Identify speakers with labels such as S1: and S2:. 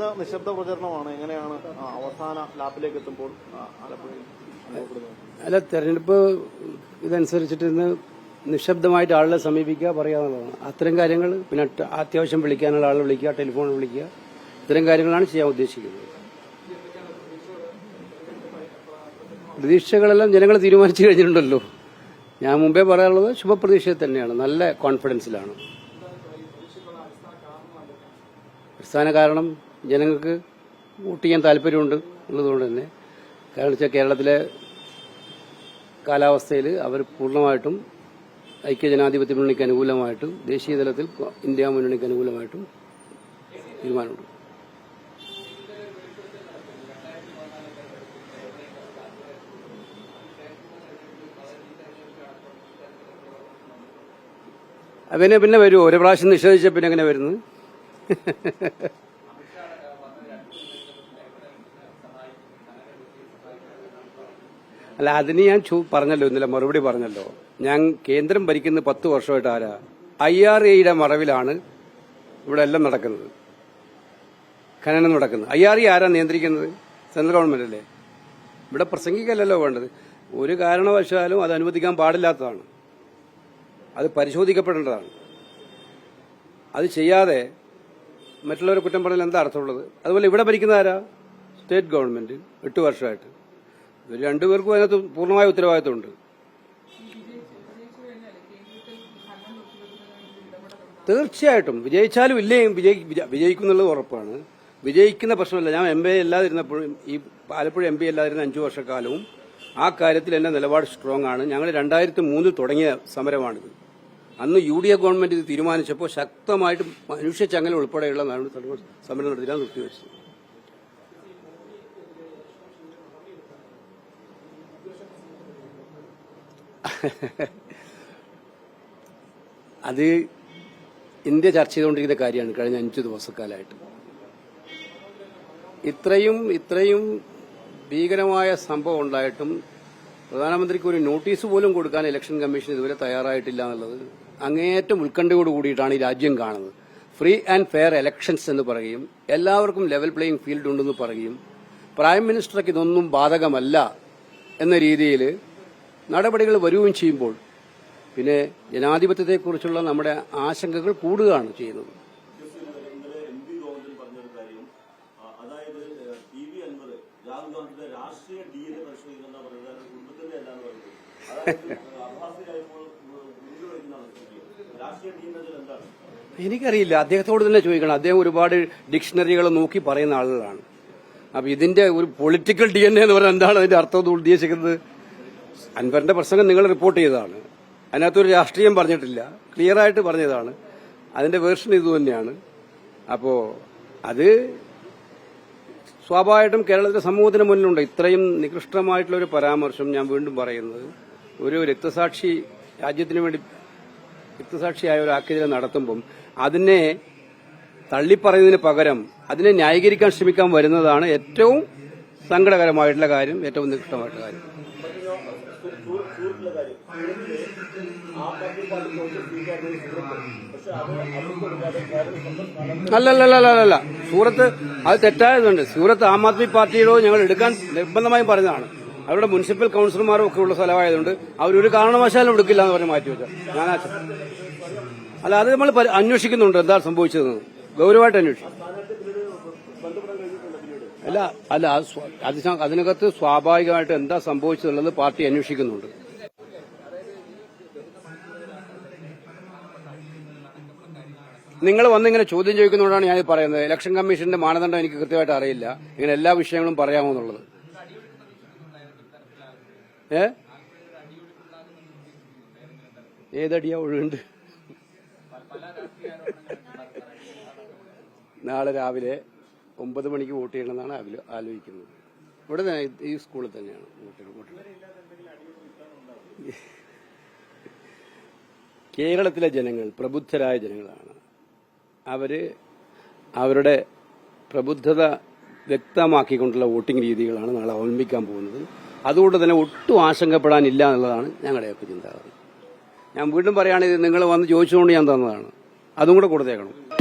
S1: ഇന്ന് നിശബ്ദ പ്രചരണമാണ്. എങ്ങനെയാണ് അവസാന ലാപ്പിലേക്ക് എത്തുമ്പോൾ
S2: അല്ല തെരഞ്ഞെടുപ്പ് ഇതനുസരിച്ചിട്ട് ഇന്ന് നിശബ്ദമായിട്ട് ആളുകളെ സമീപിക്കുക പറയാന്നുള്ളതാണ് അത്തരം കാര്യങ്ങൾ പിന്നെ അത്യാവശ്യം വിളിക്കാനുള്ള ആളെ വിളിക്കുക ടെലിഫോണിൽ വിളിക്കുക ഇത്തരം കാര്യങ്ങളാണ് ചെയ്യാൻ ഉദ്ദേശിക്കുന്നത്. പ്രതീക്ഷകളെല്ലാം ജനങ്ങൾ തീരുമാനിച്ചു കഴിഞ്ഞിട്ടുണ്ടല്ലോ. ഞാൻ മുമ്പേ പറയാനുള്ളത് ശുഭപ്രതീക്ഷ തന്നെയാണ്. നല്ല കോൺഫിഡൻസിലാണ് അടിസ്ഥാന കാരണം ജനങ്ങൾക്ക് വോട്ട് ചെയ്യാൻ താല്പര്യമുണ്ട് ഉള്ളതുകൊണ്ട് തന്നെ കാരണം വെച്ചാൽ കേരളത്തിലെ കാലാവസ്ഥയിൽ അവർ പൂർണമായിട്ടും ഐക്യജനാധിപത്യ മുന്നണിക്ക് അനുകൂലമായിട്ടും ദേശീയ തലത്തിൽ ഇന്ത്യ മുന്നണിക്ക് അനുകൂലമായിട്ടും തീരുമാനമുണ്ട്. അവനെ പിന്നെ വരുമോ ഒരു പ്രാവശ്യം നിഷേധിച്ച പിന്നെ എങ്ങനെ വരുന്നത് അല്ല അതിന് ഞാൻ പറഞ്ഞല്ലോ ഇന്നലെ മറുപടി പറഞ്ഞല്ലോ. ഞാൻ കേന്ദ്രം ഭരിക്കുന്ന പത്ത് വർഷമായിട്ട് ആരാ? ഐ ആർ എയുടെ മറവിലാണ് ഇവിടെ എല്ലാം നടക്കുന്നത്. ഖനനം നടക്കുന്നത്. ഐ ആർ ഇ ആരാ നിയന്ത്രിക്കുന്നത്? സെൻട്രൽ ഗവൺമെന്റ് അല്ലേ? ഇവിടെ പ്രസംഗിക്കല്ലല്ലോ വേണ്ടത്. ഒരു കാരണവശാലും അത് അനുവദിക്കാൻ പാടില്ലാത്തതാണ്. അത് പരിശോധിക്കപ്പെടേണ്ടതാണ്. അത് ചെയ്യാതെ മറ്റുള്ളവരെ കുറ്റം പറഞ്ഞാൽ എന്താ അർത്ഥമുള്ളത്? അതുപോലെ ഇവിടെ ഭരിക്കുന്ന ആരാ? സ്റ്റേറ്റ് ഗവൺമെന്റ് എട്ട് വർഷമായിട്ട്. ഇവർ രണ്ടുപേർക്കും അതിനകത്ത് പൂർണമായ ഉത്തരവാദിത്തമുണ്ട് തീർച്ചയായിട്ടും. വിജയിച്ചാലും ഇല്ലേ വിജയി- വിജ- വിജയിക്കുന്നുള്ളത് ഉറപ്പാണ്. വിജയിക്കുന്ന പ്രശ്നമല്ല. ഞാൻ എം എ അല്ലാതിരുന്നപ്പോഴും ഈ ആലപ്പുഴ എം പി അല്ലാതിരുന്ന അഞ്ചു വർഷക്കാലവും ആ കാര്യത്തിൽ എന്റെ നിലപാട് സ്ട്രോങ് ആണ്. ഞങ്ങൾ രണ്ടായിരത്തി മൂന്നിൽ തുടങ്ങിയ സമരമാണിത്. അന്ന് യു ഡി എഫ് ഗവൺമെന്റ് ഇത് തീരുമാനിച്ചപ്പോൾ ശക്തമായിട്ട് ചങ്ങല ഉൾപ്പെടെയുള്ള സമരം നടത്തിയാൽ നിർത്തിവെച്ചത് അത് ഇന്ത്യ ചർച്ച ചെയ്തുകൊണ്ടിരിക്കുന്ന കാര്യമാണ് കഴിഞ്ഞ അഞ്ചു ദിവസക്കാലമായിട്ട്. ഇത്രയും ഇത്രയും ഭീകരമായ സംഭവം ഉണ്ടായിട്ടും പ്രധാനമന്ത്രിക്ക് ഒരു നോട്ടീസ് പോലും കൊടുക്കാൻ ഇലക്ഷൻ കമ്മീഷൻ ഇതുവരെ തയ്യാറായിട്ടില്ല എന്നുള്ളത് അങ്ങേയറ്റം ഉത്കണ്ഠയോട് കൂടിയിട്ടാണ് ഈ രാജ്യം കാണുന്നത്. ഫ്രീ ആൻഡ് ഫെയർ എലക്ഷൻസ് എന്ന് പറയുകയും എല്ലാവർക്കും ലെവൽ പ്ലേയിങ് ഫീൽഡ് ഉണ്ടെന്ന് പറയുകയും പ്രൈം മിനിസ്റ്റർക്ക് ഇതൊന്നും ബാധകമല്ല എന്ന രീതിയിൽ നടപടികൾ വരികയും ചെയ്യുമ്പോൾ പിന്നെ ജനാധിപത്യത്തെക്കുറിച്ചുള്ള നമ്മുടെ ആശങ്കകൾ കൂടുകയാണ് ചെയ്യുന്നത്.
S3: പറയുന്നത്
S2: എനിക്കറിയില്ല. അദ്ദേഹത്തോട് തന്നെ ചോദിക്കണം. അദ്ദേഹം ഒരുപാട് ഡിക്ഷണറികൾ നോക്കി പറയുന്ന ആളുകളാണ്. അപ്പൊ ഇതിന്റെ ഒരു പൊളിറ്റിക്കൽ ഡി എൻ എന്ന് പറഞ്ഞാൽ എന്താണ് അതിന്റെ അർത്ഥം ഉദ്ദേശിക്കുന്നത്? അൻവറിന്റെ പ്രസംഗം നിങ്ങൾ റിപ്പോർട്ട് ചെയ്തതാണ്. അതിനകത്തൊരു രാഷ്ട്രീയം പറഞ്ഞിട്ടില്ല. ക്ലിയർ ആയിട്ട് പറഞ്ഞതാണ്. അതിന്റെ വേർഷൻ ഇതുതന്നെയാണ് അപ്പോ അത് സ്വാഭാവികമായിട്ടും കേരളത്തിലെ സമൂഹത്തിന് മുന്നിലുണ്ട്. ഇത്രയും നികൃഷ്ടമായിട്ടുള്ള ഒരു പരാമർശം ഞാൻ വീണ്ടും പറയുന്നത്. ഒരു രക്തസാക്ഷി രാജ്യത്തിന് വേണ്ടി രക്തസാക്ഷിയായ ഒരു ആക്കിയതിനെ നടത്തുമ്പം അതിനെ തള്ളിപ്പറയുന്നതിന് പകരം അതിനെ ന്യായീകരിക്കാൻ ശ്രമിക്കാൻ വരുന്നതാണ് ഏറ്റവും സങ്കടകരമായിട്ടുള്ള കാര്യം ഏറ്റവും നികൃഷ്ടമായിട്ടുള്ള കാര്യം. അല്ലല്ലല്ലല്ല സൂറത്ത് അത് തെറ്റായതുണ്ട്. സൂറത്ത് ആം ആദ്മി പാർട്ടിയോട് ഞങ്ങൾ എടുക്കാൻ നിർബന്ധമായും പറഞ്ഞതാണ്. അവരുടെ മുനിസിപ്പൽ കൌൺസിലർമാരും ഒക്കെ ഉള്ള സ്ഥലമായതുകൊണ്ട് അവരൊരു കാരണവശാലും എടുക്കില്ല എന്ന് പറഞ്ഞ് മാറ്റിവെച്ച ഞാൻ ആ അല്ല അത് നമ്മൾ അന്വേഷിക്കുന്നുണ്ട് എന്താ സംഭവിച്ചതെന്ന്. ഗൗരവമായിട്ട് അന്വേഷിക്കും അല്ല അല്ല അതിനകത്ത് സ്വാഭാവികമായിട്ട് എന്താ സംഭവിച്ചതെന്നുള്ളത് പാർട്ടി അന്വേഷിക്കുന്നുണ്ട്. നിങ്ങൾ വന്നിങ്ങനെ ചോദ്യം ചോദിക്കുന്നതുകൊണ്ടാണ് ഞാൻ പറയുന്നത്. ഇലക്ഷൻ കമ്മീഷന്റെ മാനദണ്ഡം എനിക്ക് കൃത്യമായിട്ട് അറിയില്ല. ഇങ്ങനെ എല്ലാ വിഷയങ്ങളും പറയാമോ എന്നുള്ളത്. ഏ? ഏതടിയാ ഒഴുകുണ്ട് നാളെ രാവിലെ ഒമ്പത് മണിക്ക് വോട്ട് ചെയ്യണമെന്നാണ് ആലോചിക്കുന്നത്. ഇവിടെ തന്നെ ഈ സ്കൂളിൽ തന്നെയാണ് കേരളത്തിലെ ജനങ്ങൾ പ്രബുദ്ധരായ ജനങ്ങളാണ്. അവർ അവരുടെ പ്രബുദ്ധത വ്യക്തമാക്കിക്കൊണ്ടുള്ള വോട്ടിംഗ് രീതികളാണ് നാളെ അവലംബിക്കാൻ പോകുന്നത്. അതുകൊണ്ട് തന്നെ ഒട്ടും ആശങ്കപ്പെടാനില്ല എന്നുള്ളതാണ് ഞങ്ങളുടെയൊക്കെ ചിന്താഗതി. ഞാൻ വീണ്ടും പറയുകയാണെങ്കിൽ നിങ്ങൾ വന്ന് ചോദിച്ചുകൊണ്ട് ഞാൻ തന്നതാണ്. അതും കൂടെ കൊടുത്തേക്കണം.